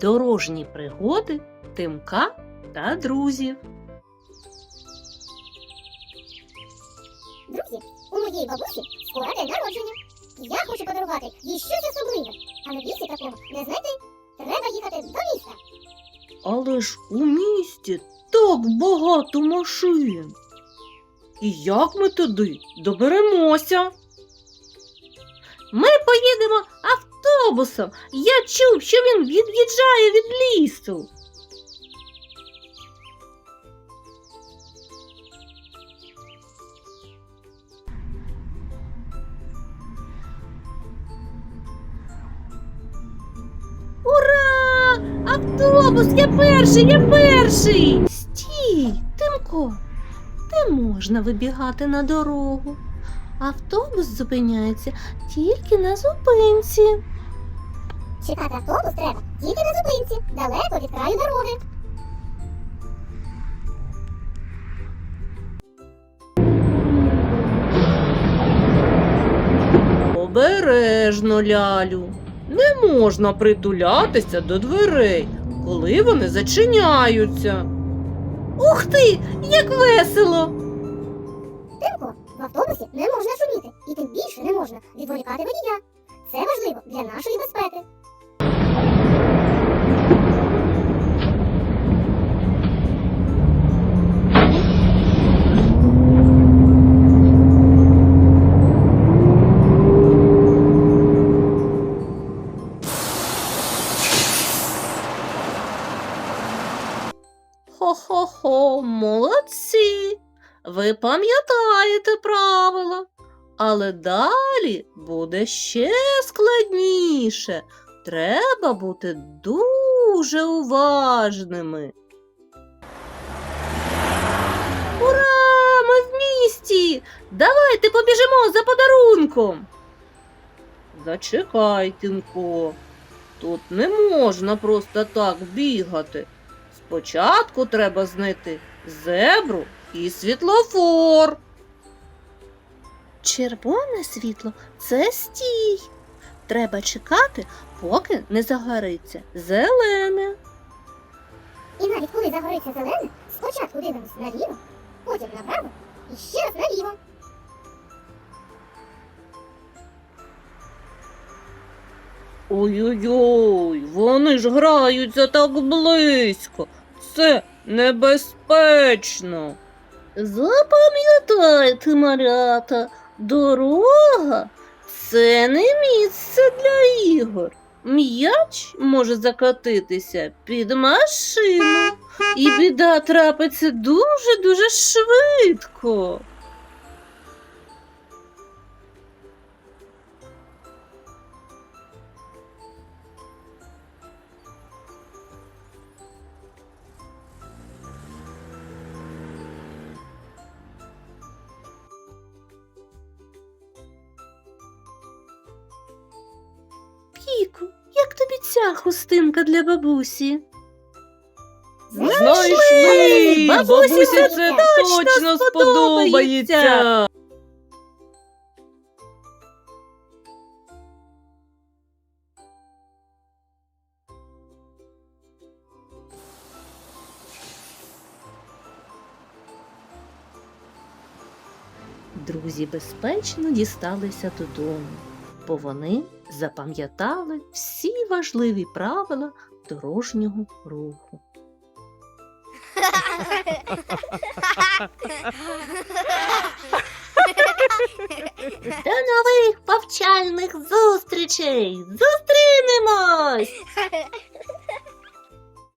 Дорожні пригоди Тимка та друзів. Друзі, у моєї бабусі скоро день народження. Я хочу подарувати їй щось особливе, а на місці такого не знайти. Треба їхати до міста. Але ж у місті так багато машин. І як ми туди доберемося? Ми поїдемо автобусом. Я чув, що він від'їжджає від лісу. Ура! Автобус, я перший, я перший. Стій, Тимко, не можна вибігати на дорогу. Автобус зупиняється тільки на зупинці. Чекати автобус треба тільки на зупинці, далеко від краю дороги. Обережно, лялю. Не можна притулятися до дверей, коли вони зачиняються. Ух ти, як весело! Тимко, в автобусі не можна шуміти, і тим більше не можна відволікати водія. Це важливо для нашої безпеки. Хо-хо-хо, молодці! Ви пам'ятаєте правила. Але далі буде ще складніше. Треба бути дуже уважними. Ура! Ми в місті! Давайте побіжимо за подарунком. Зачекай. Тут не можна просто так бігати. Спочатку треба знайти зебру і світлофор. Червоне світло це стій. Треба чекати, поки не загориться зелене. І навіть коли загориться зелене, спочатку дивимось наліво, потім направо і ще раз наліво. Ой-ой-ой, вони ж граються так близько. Це небезпечно. Запам'ятайте, малята, дорога це не місце для ігор. М'яч може закотитися під машину, і біда трапиться дуже-дуже швидко. Кіку, як тобі ця хустинка для бабусі? Знайшли! Бабусі це точно сподобається! Друзі безпечно дісталися додому, бо вони запам'ятали всі важливі правила дорожнього руху. До нових повчальних зустрічей! Зустрінемось!